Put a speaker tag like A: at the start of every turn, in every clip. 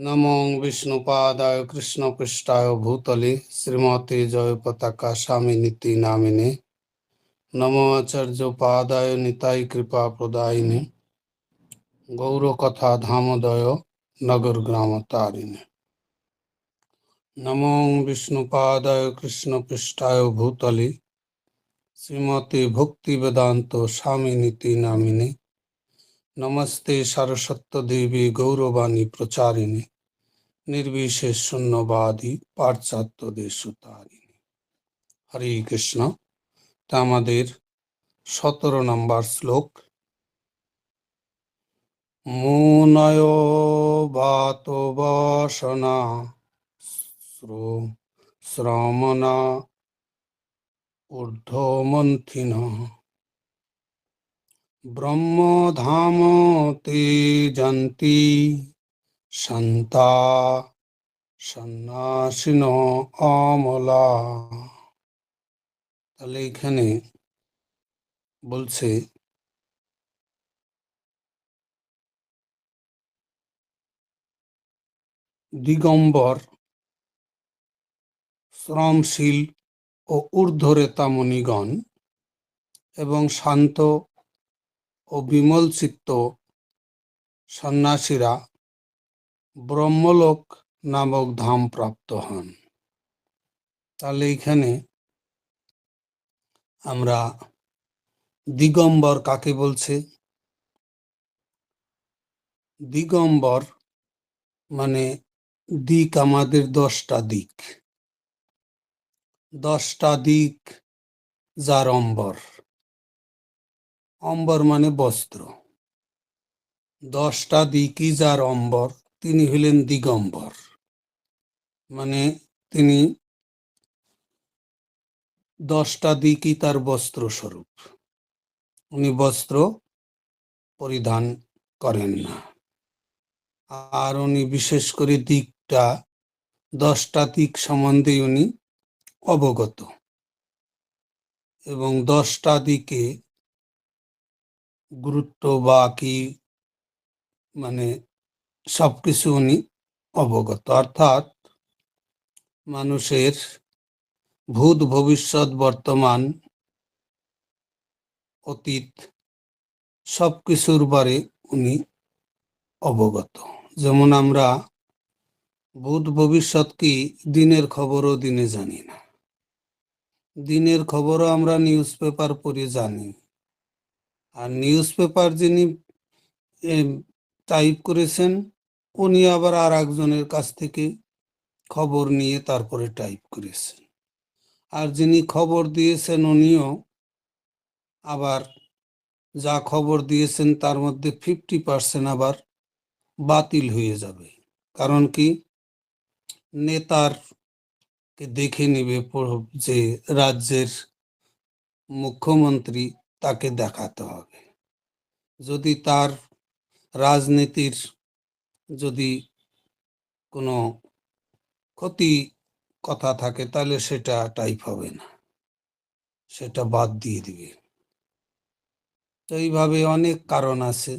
A: নমো বিষ্ণুপাদায় কৃষ্ণপৃষ্ঠায় ভূতলে শ্রীমতে জয় পতাকা স্বামী নীতি নামিনে নমো আচার্য পাদায় নিতাই কৃপা প্রদায়িনে গৌর কথা ধামোদয় নগর গ্রাম তারিণে নমো বিষ্ণুপাদায় কৃষ্ণপৃষ্ঠায় ভূতলে শ্রীমতে ভক্তি বেদান্ত স্বামী নীতি নামিনে নমস্তে সরস্বত্য দেবী গৌরবাণী প্রচারিণী নির্বিশেষ শূন্যবাদী পাশ্চাত্য দেশতারিণী। হরে কৃষ্ণ, তা আমাদের সতেরো নম্বর শ্লোক। মুনয় বাত বাসনা শ্রমণা ঊর্ধ্বমন্থিন ব্রহ্মধাম তে যন্তি সন্তা সন্ন্যাসিন অমলা তাহলে এখানে বলছে, দিগম্বর শ্রমশীল ও ঊর্ধ্বরেতা মণিগণ এবং শান্ত ও বিমল চিত্ত সন্ন্যাসীরা ব্রহ্মলোক নামক ধাম প্রাপ্ত হন। তাহলে এখানে আমরা দিগম্বর কাকে বলছে? দিগম্বর মানে দিক আমাদের দশটা দিক। দশটা দিক যার অম্বর। অম্বর মানে বস্ত্র। দশটা দিকই যার অম্বর। তিনি হলেন দিগম্বর। মানে তিনি দশটা দিকই তার বস্ত্র স্বরূপ উনি বস্ত্র পরিধান করেন না। আর উনি বিশেষ করে দিকটা, দশটা দিক সম্বন্ধে উনি অবগত। এবং দশটা দিকে গুরুত্ব বা কি মানে সবকিছু উনি অবগত। অর্থাৎ মানুষের ভূত ভবিষ্যৎ, বর্তমান, অতীত সবকিছুর বারে উনি অবগত। যেমন আমরা ভূত ভবিষ্যৎ কি দিনের খবরও দিনে জানি না। দিনের খবরও আমরা নিউজ পেপার পড়ে জানি। আর নিউজ পেপার যিনি টাইপ করেছেন উনি আবার আর একজনের কাছ থেকে খবর নিয়ে তারপরে টাইপ করেছেন। আর যিনি খবর দিয়েছেন উনিও আবার যা খবর দিয়েছেন তার মধ্যে ফিফটি পার্সেন্ট আবার বাতিল হয়ে যাবে। কারণ কি? নেতার দেখে নিবে যে রাজ্যের মুখ্যমন্ত্রী তাকে দেখাতে হবে। যদি তার রাজনীতির যদি কোনো ক্ষতি কথা থাকে, তাহলে সেটা টাইপ হবে না। সেটা বাদ দিয়ে দিবে। তো এইভাবে অনেক কারণ আছে।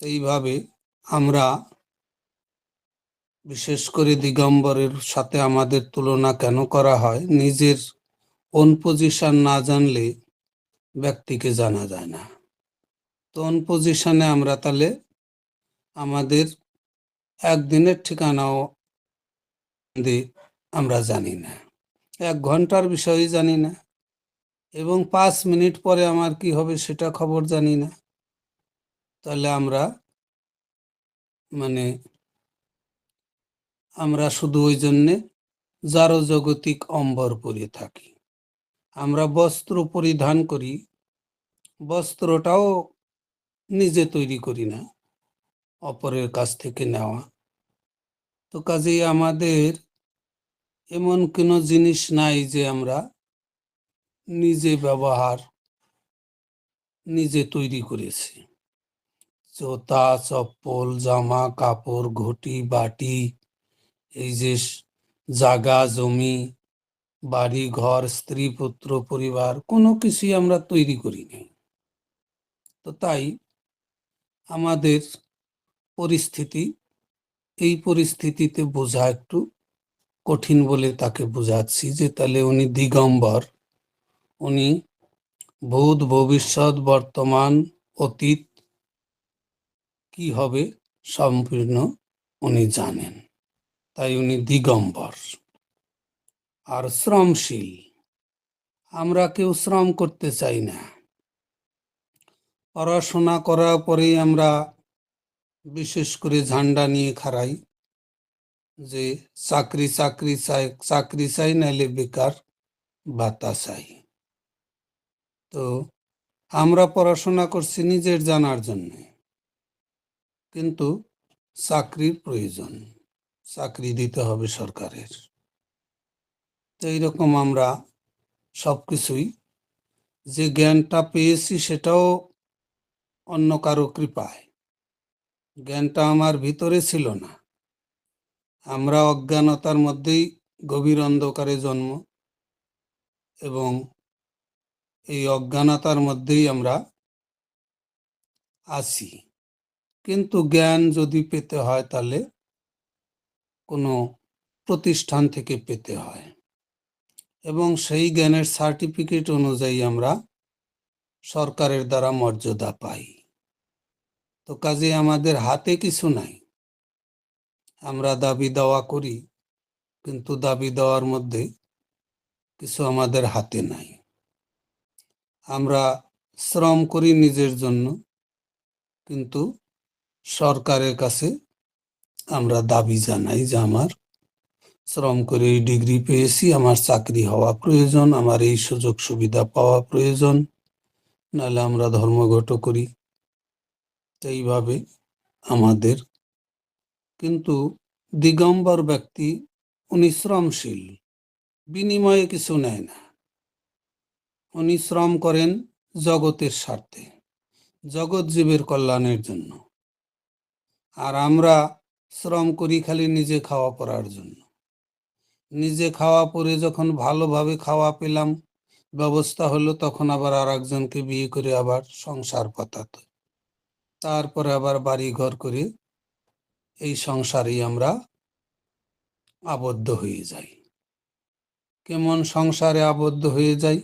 A: তো এইভাবে আমরা বিশেষ করে দিগম্বরের সাথে আমাদের তুলনা কেন করা হয়, নিজের ওন পজিশন না জানলে ব্যক্তিকে জানা যায় না। তো ওন পজিশনে আমরা তাহলে আমাদের একদিনের ঠিকানাও আমরা জানি না। এক ঘণ্টার বিষয়ে জানি না। এবং পাঁচ মিনিট পরে আমার কি হবে সেটা খবর জানি না। তাহলে আমরা মানে আমরা শুধু ওই জন্যে যারো জগতিক অম্বর পরে থাকি। আমরা বস্ত্র পরিধান করি। বস্ত্রটাও নিজে তৈরি করি না। অপরের কাছ থেকে নেওয়া। তো কাজেই আমাদের এমন কোনো জিনিস নাই যে আমরা নিজে ব্যবহার, নিজে তৈরি করেছি। জোতা, চপ্পল, জামা, কাপড়, ঘটি, বাটি, এই যে জাগা, জমি, বাড়ি, ঘর, স্ত্রী, পুত্র, পরিবার, কোনো কিছুই আমরা তৈরি করিনি তো তাই আমাদের পরিস্থিতি, এই পরিস্থিতিতে বোঝা একটু কঠিন বলে তাকে বোঝাচ্ছি যে তাহলে উনি দিগম্বর। উনি ভূত ভবিষ্যৎ বর্তমান অতীত কি হবে সম্পূর্ণ উনি জানেন। তাই উনি দিগম্বর। আর শ্রমশীল। আমরা কেউ শ্রম করতে চাই না। পড়াশোনা করার পরেই আমরা বিশেষ করে ঝান্ডা নিয়ে খাড়াই, যে চাকরি চাকরি চাই চাকরি চাই নাইলে বেকার ভাতা চাই তো আমরা পড়াশোনা করছি নিজের জানার জন্য। কিন্তু চাকরির প্রয়োজন, চাকরি দিতে হবে সরকারের। তো এইরকম আমরা সব কিছুই যে জ্ঞানটা পেয়েছি সেটাও অন্য কারও কৃপায়। জ্ঞানটা আমার ভিতরে ছিল না। আমরা অজ্ঞানতার মধ্যেই গভীর অন্ধকারে জন্ম এবং এই অজ্ঞানতার মধ্যেই আমরা আসি কিন্তু জ্ঞান যদি পেতে হয় তাহলে কোনো প্রতিষ্ঠান থেকে পেতে হয় এবং সেই জ্ঞানের সার্টিফিকেট অনুযায়ী আমরা সরকারের দ্বারা মর্যাদা পাই। তো কাজে আমাদের হাতে কিছু নাই। আমরা দাবি দেওয়া করি, কিন্তু দাবি দেওয়ার মধ্যে কিছু আমাদের হাতে নাই। আমরা শ্রম করি নিজের জন্য, কিন্তু সরকারের কাছে আমরা দাবি জানাই যে আমার শ্রম করে এই ডিগ্রি পেয়েছি, আমার চাকরি হওয়া প্রয়োজন, আমার এই সুযোগ সুবিধা পাওয়া প্রয়োজন, নাহলে আমরা ধর্মঘট করি। এইভাবে আমাদের। কিন্তু দিগম্বর ব্যক্তি উনি শ্রমশীল বিনিময়ে কিছু নেয় না। উনি শ্রম করেন জগতের স্বার্থে, জগৎ জীবের কল্যাণের জন্য। আর আমরা শ্রম করি খালি নিজে খাওয়া পড়ার জন্য। নিজে খাওয়া পরে যখন ভালোভাবে খাওয়া পেলাম, ব্যবস্থা হলো তখন আবার আর একজনকে বিয়ে করে আবার সংসার পাতাতে। তারপরে আবার বাড়ি ঘর করে। এই সংসারেই আমরা আবদ্ধ হয়ে যাই। কেমন সংসারে আবদ্ধ হয়ে যাই?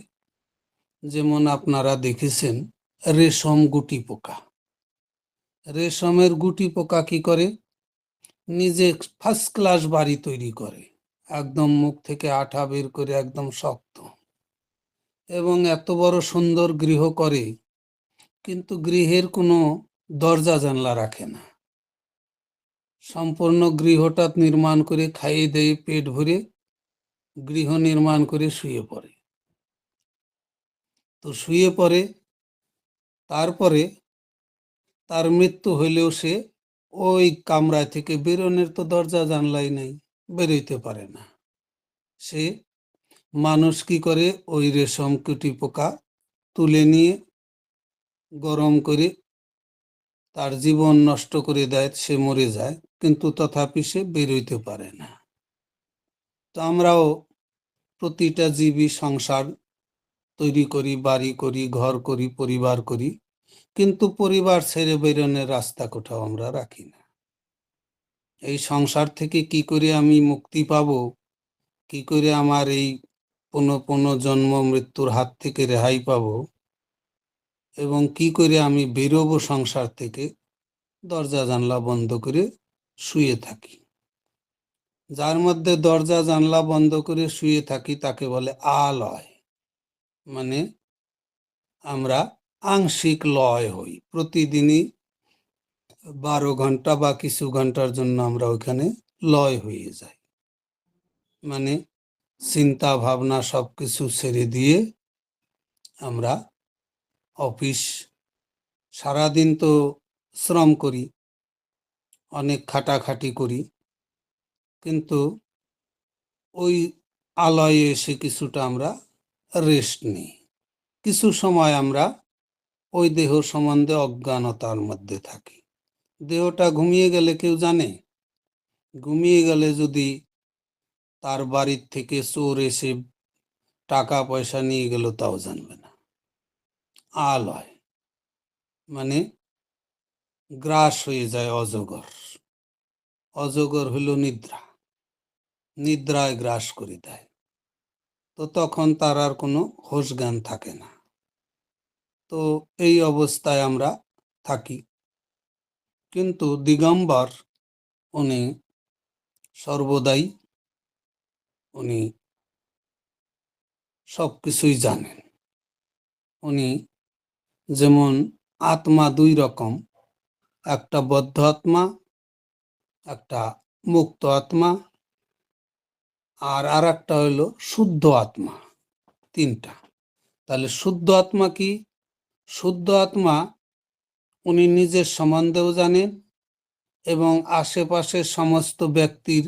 A: যেমন আপনারা দেখেছেন, রেশম গুটি পোকা। রেশমের গুটি পোকা কি করে? নিজে ফার্স্ট ক্লাস বাড়ি তৈরি করে। একদম মুখ থেকে আঠা বের করে একদম শক্ত। এবং এত বড় সুন্দর গৃহ করে। কিন্তু গৃহের কোনো দরজা জানলা রাখে না। সম্পূর্ণ গৃহটা নির্মাণ করে খাইয়ে দেয় পেট ভরে গৃহ নির্মাণ করে শুয়ে পড়ে। তো শুয়ে পড়ে, তারপরে তার মৃত্যু হইলেও সে ওই কামরা থেকে বেরোনের তো দরজা জানলাই নাই, বেরোইতে পারে না। সে মানুষ কি করে? ওই রেশম কুটি পোকা তুলে নিয়ে গরম করে তার জীবন নষ্ট করে দেয়, সে মরে যায়, কিন্তু তথাপি সে বেরোইতে পারে না। তো আমরাও প্রতিটা জীবী সংসার তৈরি করি, বাড়ি করি, ঘর করি, পরিবার করি, কিন্তু পরিবার ছেড়ে বেরোনের রাস্তা কোথাও আমরা রাখি না। এই সংসার থেকে কি করে আমি মুক্তি পাব? কি করে আমার এই পুনঃ পুনঃ জন্ম, মৃত্যুর হাত থেকে রেহাই পাব? এবং কি করে আমি বেরোবো সংসার থেকে? দরজা জানলা বন্ধ করে শুয়ে থাকি। যার মধ্যে দরজা জানলা বন্ধ করে শুয়ে থাকি তাকে বলে আলয়। মানে আমরা আংশিক লয় হই। প্রতিদিনই বারো ঘণ্টা বা কিছু ঘণ্টার জন্য আমরা ওইখানে লয় হয়ে যাই। মানে চিন্তা ভাবনা সব কিছু ছেড়ে দিয়ে আমরা অফিস। সারাদিন তো শ্রম করি, অনেক খাটাখাটি করি। কিন্তু ওই আলয়ে এসে কিছুটা আমরা রেস্ট নিই। কিছু সময় আমরা ওই দেহ সম্বন্ধে অজ্ঞানতার মধ্যে থাকি। দেহটা ঘুমিয়ে গেলে কেউ জানে? ঘুমিয়ে গেলে যদি তার বাড়ির থেকে চোর এসে টাকা পয়সা নিয়ে গেল, তাও জানবে না। আলয় মানে গ্রাস হয়ে যায় অজগর। অজগর হইল নিদ্রা। নিদ্রায় গ্রাস করে দেয়। তো তখন তার আর কোনো হোশ জ্ঞান থাকে না। তো এই অবস্থায় আমরা থাকি। কিন্তু দিগম্বর, উনি সর্বদাই উনি সব কিছুই জানেন। উনি যেমন আত্মা দুই রকম, একটা বদ্ধ আত্মা, একটা মুক্ত আত্মা, আর আর একটা হইল শুদ্ধ আত্মা, তিনটা। তাহলে শুদ্ধ আত্মা কি? শুদ্ধ আত্মা উনি নিজের সম্বন্ধেও জানেন এবং আশেপাশের সমস্ত ব্যক্তির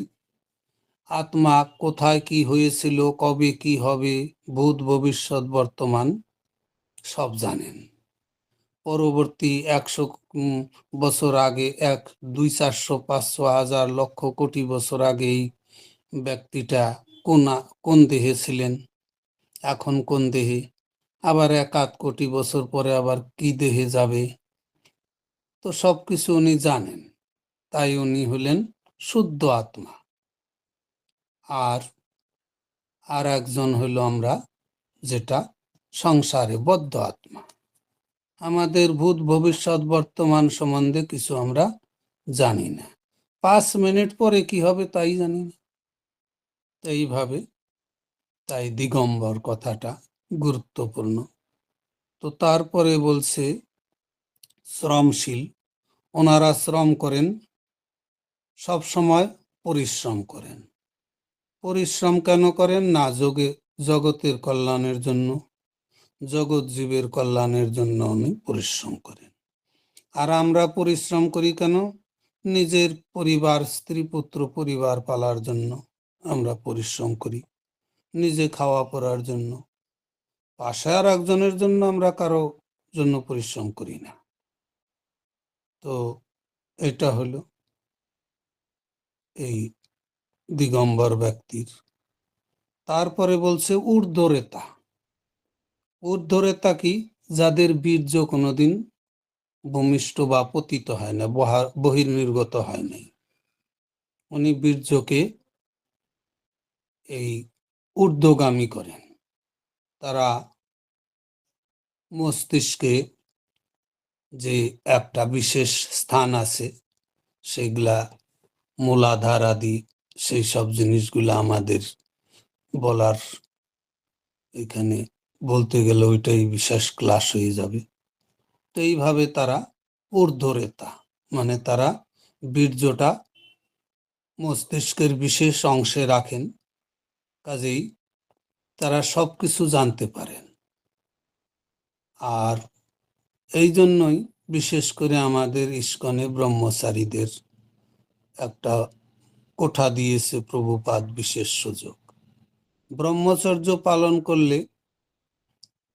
A: আত্মা কোথায় কি হয়েছিল, কবে কি হবে, ভূত, ভবিষ্যৎ, বর্তমান সব জানেন। পরবর্তী একশো বছর আগে, এক, দুই, চারশো, পাঁচশো, হাজার, লক্ষ কোটি বছর আগে এই ব্যক্তিটা কোন কোন দেহে ছিলেন? এখন কোন দেহে? আবার এক আধ কোটি বছর পরে আবার কি দেহে যাবে? তো সব কিছু উনি জানেন, তাই উনি হলেন শুদ্ধ আত্মা। আর আর একজন হইল আমরা, যেটা সংসারে বদ্ধ আত্মা। আমাদের ভূত ভবিষ্যৎ বর্তমান সম্বন্ধে কিছু আমরা জানি না। পাঁচ মিনিট পরে কি হবে তাই জানি না। এইভাবে তাই দিগম্বর কথাটা গুরুত্বপূর্ণ। তো তারপরে বলছে, শ্রমশীল, ওনারা শ্রম করেন, সব সময় পরিশ্রম করেন। পরিশ্রম কেন করেন? না, যোগে, জগতের কল্যাণের জন্য। জগৎ জীবের কল্যাণের জন্য উনি পরিশ্রম করেন আর আমরা পরিশ্রম করি কেন? নিজের পরিবার স্ত্রী পুত্র পরিবার পালার জন্য আমরা পরিশ্রম করি। নিজে খাওয়া পড়ার জন্য পাশে আর একজনের জন্য আমরা কারও জন্য পরিশ্রম করি না। তো এটা হলো এই দিগম্বর ব্যক্তির। তারপরে বলছে ঊর্ধ্বরেতা। ঊর্ধ্বরেতা কি? যাদের বীর্য কোনোদিন ভূমিষ্ঠ বা পতিত হয় না, বহা- বহির্নির্গত হয় নাই। উনি বীর্যকে এই ঊর্ধ্বগামী করেন। তারা মস্তিষ্কে যে একটা বিশেষ স্থান আছে, সেগুলা মূলাধার আদি, সেই সব জিনিসগুলা আমাদের বলার এখানে বলতে গেলে ওইটাই বিশেষ ক্লাস হয়ে যাবে। তো এইভাবে তারা ঊর্ধ্বরেতা মানে তারা বীর্যটা মস্তিষ্কের বিশেষ অংশে রাখেন, কাজেই তারা সব কিছু জানতে পারেন। আর এই জন্যই বিশেষ করে আমাদের ইস্কনে ব্রহ্মচারীদের একটা কোঠা দিয়েছে প্রভুপাদ বিশেষ সুযোগ। ব্রহ্মচর্য পালন করলে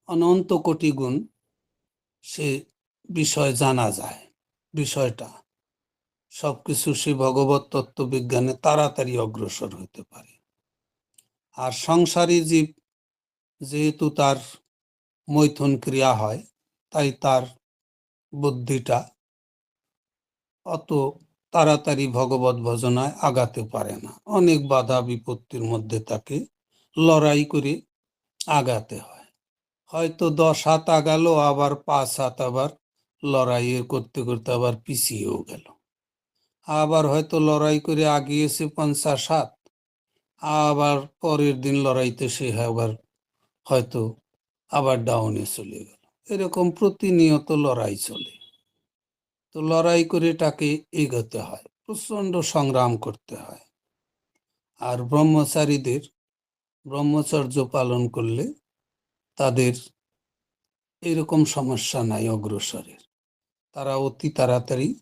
A: অনন্ত কোটি গুণ সে বিষয় জানা যায়, বিষয়টা। সবকিছু সে ভগবত তত্ত্ব বিজ্ঞানে তাড়াতাড়ি অগ্রসর হতে পারে। আর সংসারী জীব যেহেতু তার মৈথুন ক্রিয়া হয়, তাই তার বুদ্ধিটা অত তাড়াতাড়ি ভগবত ভজনায় আগাতে পারে না। অনেক বাধা বিপত্তির মধ্যে তাকে লড়াই করে আগাতে হয়। হয়তো দশ হাত আগালো, আবার পাঁচ হাত আবার লড়াইয়ের করতে করতে আবার পিছিয়েও গেল। আবার হয়তো লড়াই করে আগিয়েছে পঞ্চাশ হাত, আবার পরের দিন লড়াইতে সে আবার হয়তো আবার ডাউনে চলে গেল। এরকম প্রতিনিয়ত লড়াই চলে। তো লড়াই করে তাকে এগোতে হয় প্রচণ্ড সংগ্রাম করতে হয়। আর ব্রহ্মচারীদের, ব্রহ্মচর্য পালন করলে তাদের এরকম সমস্যা নাই অগ্রসরের। তারা অতি তাড়াতাড়ি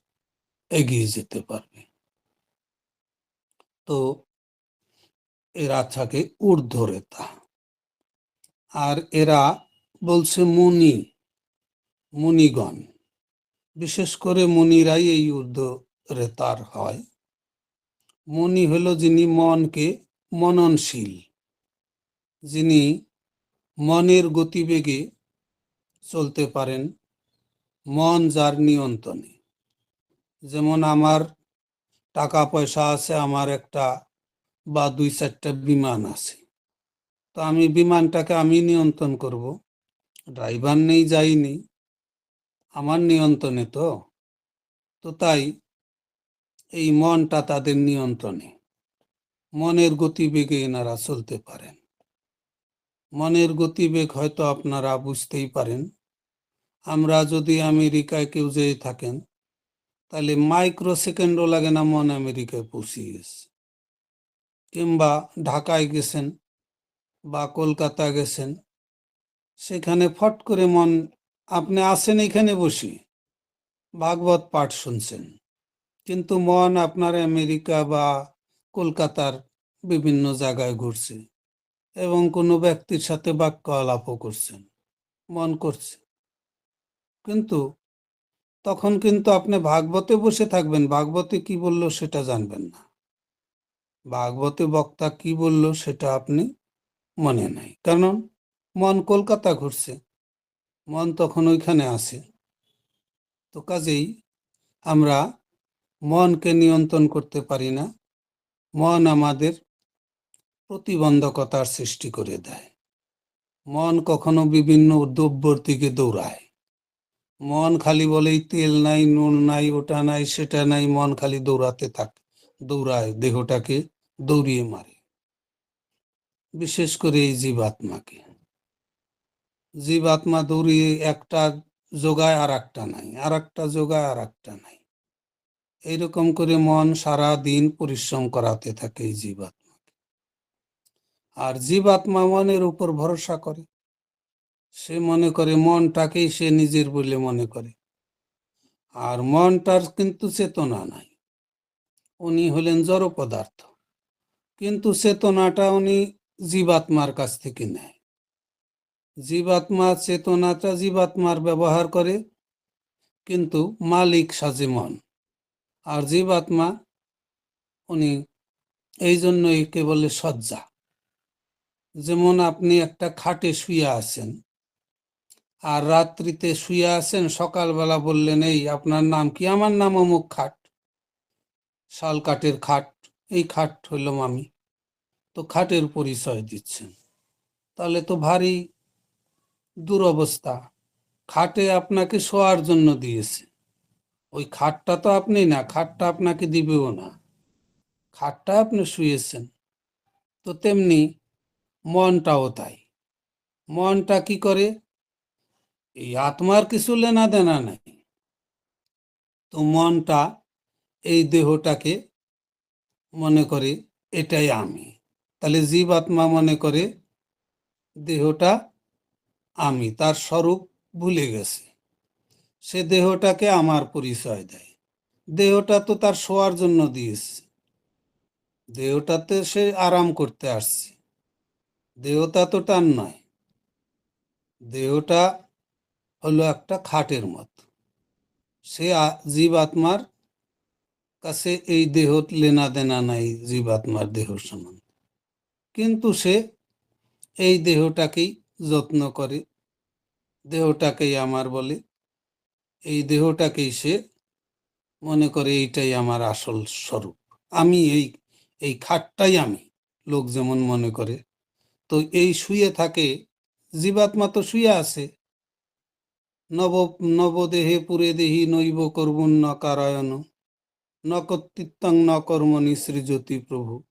A: এগিয়ে যেতে পারবে। তো এরা থাকে ঊর্ধ্বরেতা। আর এরা বলছে মুনি, মুনিগণ। বিশেষ করে মুনিরাই এই ঊর্ধ্বরেতার হয়। মুনি হলো যিনি মনকে মননশীল, যিনি মনের গতিবেগে চলতে পারেন মন যার নিয়ন্ত্রণে যেমন আমার টাকা পয়সা আছে, আমার একটা বা দুই চারটা বিমান আছে। তো আমি বিমানটাকে আমি নিয়ন্ত্রণ করব। ড্রাইভার নেই যাইনি আমার নিয়ন্ত্রণে তো। তো তাই এই মনটা তাদের নিয়ন্ত্রণে। মনের গতিবেগে এনারা চলতে পারেন। মনের গতিবেগ হয়তো আপনারা বুঝতেই পারেন। আমরা যদি আমেরিকায় কেউ যেয়ে থাকেন, তাহলে মাইক্রো সেকেন্ডও লাগে না মন আমেরিকায় পৌঁছে গেছে। কিংবা ঢাকায় গেছেন বা কলকাতা গেছেন, সেখানে ফট করে মন, আপনি আসেন এখানে বসে, ভাগবত পাঠ শুনছেন। কিন্তু মন আপনার আমেরিকা বা কলকাতার বিভিন্ন জায়গায় ঘুরছে। এবং কোনো ব্যক্তির সাথে বাক্য আলাপও করছেন, মন করছে কিন্তু তখন কিন্তু আপনি ভাগবতে বসে থাকবেন। ভাগবতে কি বলল সেটা জানবেন না। ভাগবতে বক্তা কি বলল সেটা আপনি মনে নাই। কারণ মন কলকাতা ঘুরছে, মন তখন ওইখানে আছে। তো কাজেই আমরা মনকে নিয়ন্ত্রণ করতে পারি না। মন আমাদের প্রতিবন্ধকতার সৃষ্টি করে দেয়। মন কখনো বিভিন্ন দ্রব্যর দিকে দৌড়ায়। মন খালি বলেই তেল নাই, নুন নাই, ওটা নাই, সেটা নাই, মন খালি দৌড়াতে থাকে, দৌড়ায়, দেহটাকে দৌড়িয়ে মারে। বিশেষ করে এই জীবাত্মাকে। জীবাত্মা দৌড়িয়ে একটা যোগায় আর একটা নাই আর একটা যোগায় আর একটা নাই। এইরকম করে মন সারা দিন পরিশ্রম করাতে থাকে এই জীবাত্মাকে। আর জীবাত্মা মনের উপর ভরসা করে। সে মনে করে মনটাকেই সে নিজের বলে মনে করে। আর মনটার কিন্তু চেতনা নাই। উনি হলেন জড় পদার্থ কিন্তু চেতনাটা উনি জীবাত্মার কাছ থেকে নেয়। জীবাত্মা চেতনাটা জীবাত্মার ব্যবহার করে, কিন্তু মালিক সাজে মন। আর জীবাত্মা উনি এই জন্য একে বলে সজ্জা যেমন আপনি একটা খাটে শুয়ে আছেন আর রাত্রিতে শুয়ে আছেন, সকালবেলা বললেন, এই আপনার নাম কি? আমার নাম অমুক খাট, শাল কাঠের খাট, এই খাট হইলাম আমি। তো খাটের পরিচয় দিচ্ছেন। তাহলে তো ভারী দুরবস্থা। খাটে আপনাকে শোয়ার জন্য দিয়েছে। ওই খাটটা তো আপনি না, খাটটা আপনাকে দিবেও না। খাটটা আপনি শুয়েছেন। তো তেমনি মনটাও তাই। মনটা কি করে? এই আত্মার কিছু লেনা দেনা নাই। তো মনটা এই দেহটাকে মনে করে, এটাই আমি। তাহলে জীব আত্মা মনে করে, দেহটা আমি, তার স্বরূপ ভুলে গেছে। সে দেহটাকে আমার পরিচয় দেয়। দেহটা তো তার শোয়ার জন্য দিয়েছে। দেহটাতে সে আরাম করতে আসছে। দেহটা তো টান নয়। দেহটা হলো একটা খাটের মত। সে জীব আত্মার কাছে এই দেহ লেনা দেনা নাই জীব আত্মার দেহ সম্বন্ধে কিন্তু সে এই দেহটাকেই যত্ন করে, দেহটাকেই আমার বলে। এই দেহটাকেই সে মনে করে এইটাই আমার আসল স্বরূপ। আমি এই এই খাটটাই আমি, লোক যেমন মনে করে তো এই শুয়ে থাকে জীবাত্মা তো শুয়ে আছে। নব, নবদেহে পুরে দেহি নৈব কর্মণ ন কারায়ণ ন কর্তৃত্বং ন কর্মণি সৃজতি প্রভু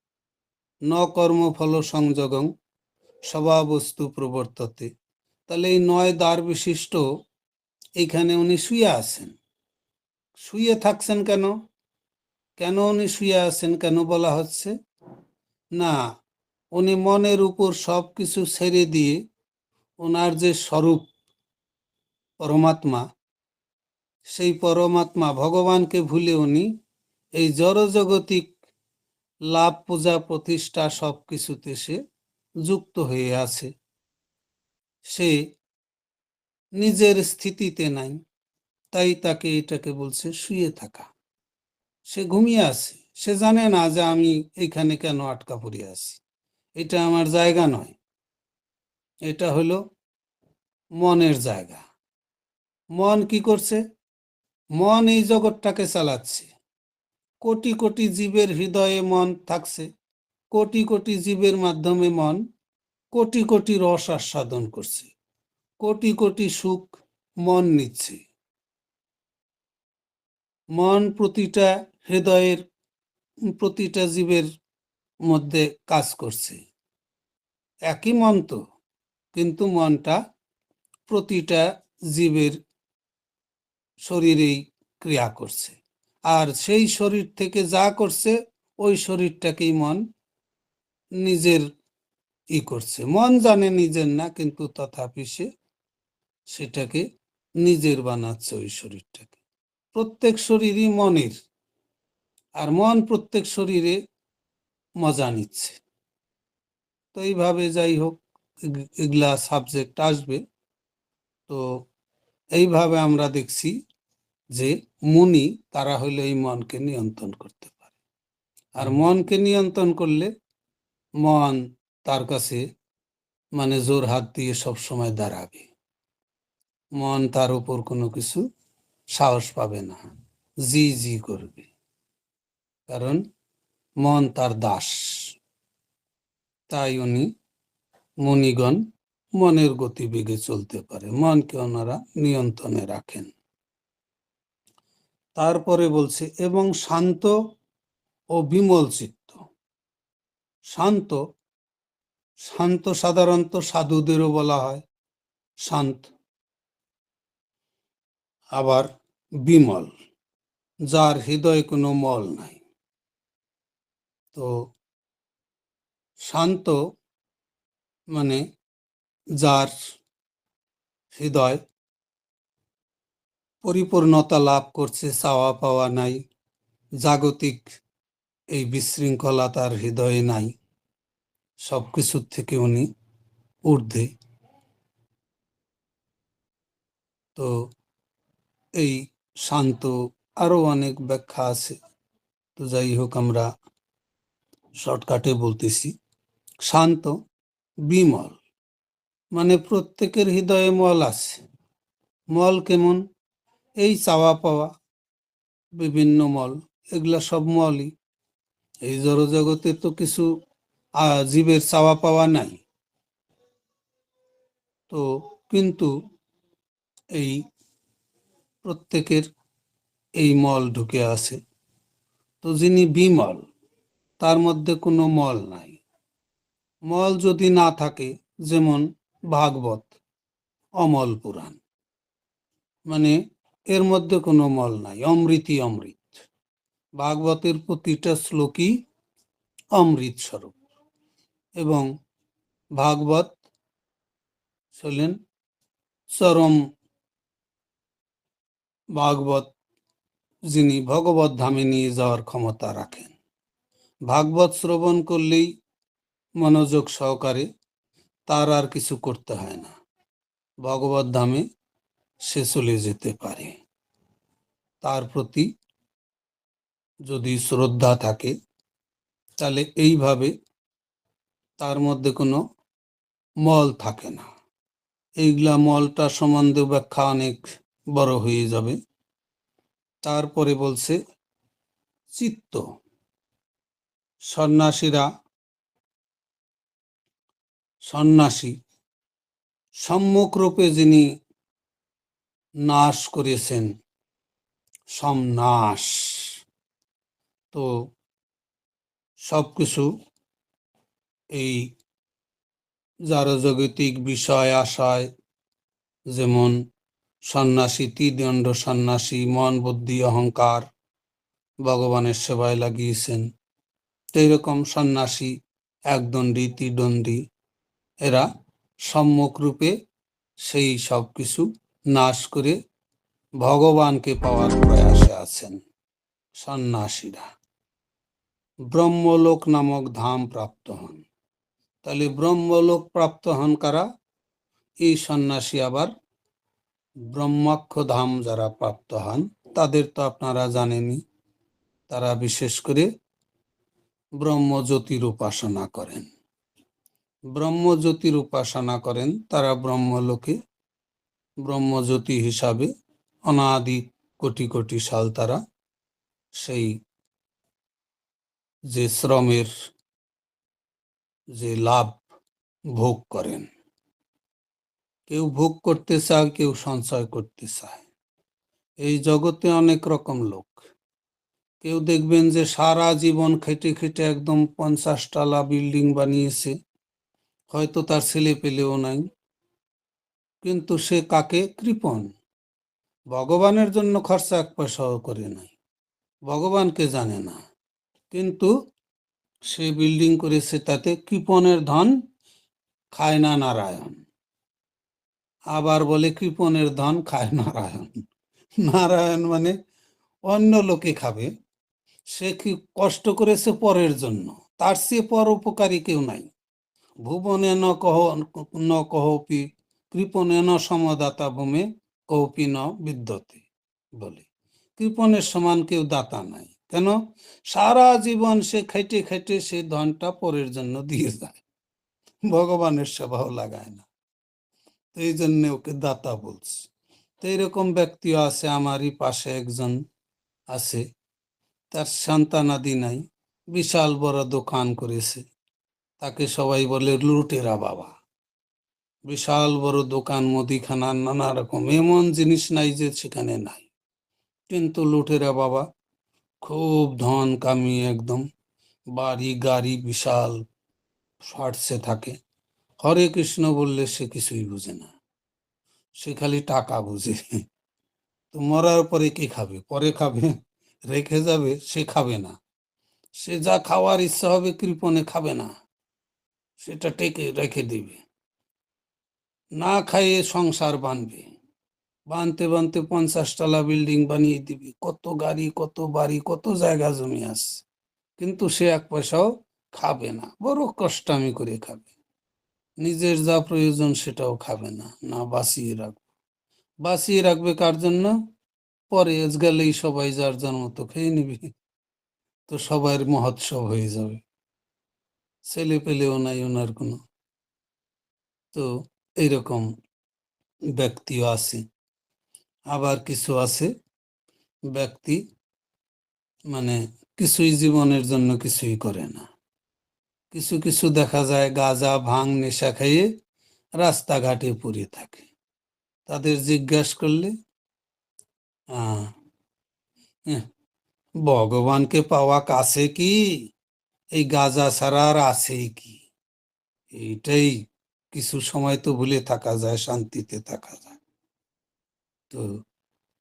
A: ন কর্ম ফল সংযোগং স্বভাবস্তু প্রবর্ততে। তাহলে এই নয় দ্বার বিশিষ্ট, এইখানে উনি শুয়ে আছেন। শুয়ে থাকছেন কেন? কেন উনি শুয়ে আছেন কেন বলা হচ্ছে? না উনি মনের উপর সব কিছু ছেড়ে দিয়ে ওনার যে স্বরূপ পরমাত্মা, সেই পরমাত্মা ভগবানকে ভুলে উনি এই জড়জগতিক লাভ পূজা প্রতিষ্ঠা সব কিছুতে সে যুক্ত হয়ে আছে। সে নিজের স্থিতিতে নাই, তাই তাকে এটাকে বলছে শুয়ে থাকা। সে ঘুমিয়ে আছে, সে জানে না যে আমি এখানে কেন আটকা পড়ে আছি। এটা আমার জায়গা নয়। এটা হলো মনের জায়গা। মন কি করছে? মন এই জগৎটাকে চালাচ্ছে। কোটি কোটি জীবের হৃদয়ে মন থাকছে। কোটি কোটি জীবের মাধ্যমে মন কোটি কোটি রস আস্বাদন করছে। কোটি কোটি সুখ মন নিচ্ছে। মন প্রতিটা হৃদয়ের, প্রতিটা জীবের মধ্যে কাজ করছে। একই মন তো, কিন্তু মনটা প্রতিটা জীবের শরীরেই ক্রিয়া করছে। আর সেই শরীর থেকে যা করছে, ওই শরীরটাকেই মন নিজের ই করছে। মন জানে নিজের না, কিন্তু তথাপি সে সেটাকে নিজের বানাচ্ছে ওই শরীরটাকে। প্রত্যেক শরীরই মনের, আর মন প্রত্যেক শরীরে মজা নিচ্ছে। তো এইভাবে যাই হোক এগুলা সাবজেক্ট আসবে। তো এইভাবে আমরা দেখছি যে মুনি তারা হইলে এই মনকে নিয়ন্ত্রণ করতে পারে। আর মনকে নিয়ন্ত্রণ করলে মন তার কাছে মানে জোর হাত দিয়ে সব সময় দাঁড়াবে। মন তার উপর কোনো কিছু সাহস পাবে না। জি জি করবে। কারণ মন তার দাস। তাই উনি মুনিগণ মনের গতিবেগে চলতে পারে, মনকে ওনারা নিয়ন্ত্রণে রাখেন। তারপরে বলছে, এবং শান্ত ও বিমল চিত্ত। শান্ত শান্ত সাধারণত সাধুদেরও বলা হয়, শান্ত। আবার বিমল, যার হৃদয়ে কোনো মল নাই। তো শান্ত মানে যার হৃদয় পরিপূর্ণতা লাভ করছে, চাওয়া পাওয়া নাই, জাগতিক এই বিশৃঙ্খলা তার হৃদয়ে নাই। সবকিছুর থেকে উনি ঊর্ধ্বে। তো এই শান্ত আরও অনেক ব্যাখ্যা আছে। তো যাই হোক আমরা শর্টকাটে বলতেছি, শান্ত, বিমল মানে প্রত্যেকের হৃদয়ে মল আছে। মল কেমন? এই চাওয়া পাওয়া, বিভিন্ন মল, এগুলা সব মলই। এই জড়জগতে তো কিছু জীবের চাওয়া পাওয়া নাই। তো কিন্তু এই প্রত্যেকের এই মল ঢুকে আছে। তো যিনি বিমল তার মধ্যে কোনো মল নাই। মল যদি না থাকে, যেমন ভাগবত, অমল পুরাণ মানে এর মধ্যে কোনো মল নাই অমৃতই অমৃত। ভাগবতের প্রতিটা শ্লোকই অমৃত স্বরূপ। এবং ভাগবত ছিলেন চরম ভাগবত, যিনি ভগবত ধামে নিয়ে যাওয়ার ক্ষমতা রাখেন। ভাগবত শ্রবণ করলেই মনোযোগ সহকারে তার আর কিছু করতে হয় না। ভগবত ধামে সে চলে যেতে পারে। তার প্রতি যদি শ্রদ্ধা থাকে, তাহলে এইভাবে তার মধ্যে কোনো মল থাকে না। এইগুলা মলটা সম্বন্ধে ব্যাখ্যা অনেক বড় হয়ে যাবে। তারপরে বলছে চিত্ত। সন্ন্যাসীরা, সন্ন্যাসী সম্মুখ রূপে যিনি নাশ করেছেন সমনাশ তো সবকিছু এই জারজগতিক বিষয়, আশায়, যেমন সন্ন্যাসী তিদণ্ড সন্ন্যাসী, মন, বুদ্ধি, অহংকার, ভগবানের সেবায় লাগিয়েছেন এইরকম সন্ন্যাসী একদণ্ডী ত্রিদণ্ডী এরা সম্মুখ রূপে সেই সব কিছু নাশ করে ভগবানকে পাওয়ার প্রয়াসে আছেন সন্ন্যাসীরা। ব্রহ্মলোক নামক ধাম প্রাপ্ত হন। তাহলে ব্রহ্মলোক প্রাপ্ত হন কারা? এই সন্ন্যাসী আবার ব্রহ্মাক্ষ ধাম যারা প্রাপ্ত হন, তাদের তো আপনারা জানেনই। তারা বিশেষ করে ব্রহ্মজ্যোতির উপাসনা করেন। ব্রহ্মজ্যোতির উপাসনা করেন, তারা ব্রহ্মলোকে ব্রহ্মজ্যোতি হিসাবে অনাদি কোটি কোটি সাল তারা সেই যে শ্রমের যে লাভ ভোগ করেন। কেউ ভোগ করতে চায়, কেউ সঞ্চয় করতে চায়। এই জগতে অনেক রকম লোক। কেউ দেখবেন যে সারা জীবন খেটে খেটে একদম পঞ্চাশ টালা বিল্ডিং বানিয়েছে। হয়তো তার ছেলে পেলেও নাই। কিন্তু সে কাকে? কৃপণ ভগবানের জন্য খরচা এক পয়সাও করে নাই। ভগবানকে জানে না। কিন্তু সে বিল্ডিং করেছে তাতে কৃপণের ধন খায় না নারায়ণ। আবার বলে কৃপণের ধন খায় নারায়ণ। নারায়ণ মানে অন্য লোকে খাবে। সে কি কষ্ট করেছে পরের জন্য? তার চেয়ে পর উপকারী কেউ নাই। ভুবনে ন কহ, ন কহপি, কৃপণে ন সমদাতা ভূমে, কৌপি ন বিদ্যতে বলে। কৃপণের সমান কেউ দাতা নাই। কেন? সারা জীবন সে খেটে খেটে সে ধনটা পরের জন্য দিয়ে যায়। ভগবানের সেবাও লাগায় না। এই জন্য ওকে দাতা বলছে। তো এরকম ব্যক্তিও আছে, আমারই পাশে একজন আছে। তার সন্তানাদি নাই। বিশাল বড় দোকান করেছে। তাকে সবাই বলে লুটেরা বাবা। বিশাল বড় দোকান, মুদিখানা, নানা রকম। এমন জিনিস নাই যে সেখানে নাই। কিন্তু লুটেরা বাবা খুব ধন কামিয়ে একদম বাড়ি, গাড়ি বিশাল ফাটছে থাকে হরে কৃষ্ণ বললে সে কিছুই বুঝে না। সে খালি টাকা বুঝে। তো মরার পরে কি খাবে? পরে খাবে? রেখে যাবে, সে খাবে না। সে যা খাওয়ার ইচ্ছা হবে কৃপণে খাবে না, সেটা টেকে রেখে দিবে। না খাইয়ে সংসার বানবে। বানতে বানতে পঞ্চাশ তলা বিল্ডিং বানিয়ে দিবে। কত গাড়ি, কত বাড়ি, কত জায়গা জমি আছে। কিন্তু সে এক পয়সাও খাবে না। বড় কষ্টামি করে খাবে। নিজের যা প্রয়োজন সেটাও খাবে না। না বাঁচিয়ে রাখবে। বাঁচিয়ে রাখবে কার জন্য? পরে গেলেই সবাই যার যার মতো খেয়ে নিবি, তো সবার মহোৎসব হয়ে যাবে। ছেলে পেলেও নাই ওনার কোনো। তো এইরকম ব্যক্তিও আছে। আবার কিছু আছে ব্যক্তি মানে কিছুই জীবনের জন্য কিছুই করে না। কিছু কিছু দেখা যায় গাঁজা, ভাং, নেশা খাইয়ে রাস্তাঘাটে পড়ে থাকে। তাদের জিজ্ঞাসা করলে ভগবানকে পাওয়া কাছে কি? এই গাঁজা ছাড়া আর আছে কি? এইটাই কিছু সময় তো ভুলে থাকা যায়, শান্তিতে থাকা যায়। তো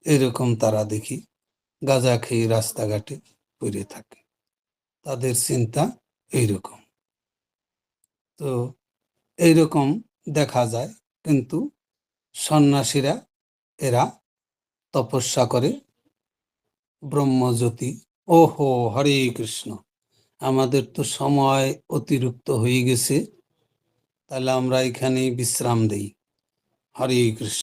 A: এরকম তারা দেখি, গাঁজা খেয়ে রাস্তাঘাটে পড়ে থাকে। তাদের চিন্তা এইরকম। তো এইরকম দেখা যায়, কিন্তু সন্ন্যাসীরা এরা তপস্যা করে। ব্রহ্মজ্যোতি, ওহো, হরে কৃষ্ণ। আমাদের তো সময় অতিরিক্ত হয়ে গেছে। তাহলে আমরা এখানেই বিশ্রাম দিই। হরে কৃষ্ণ।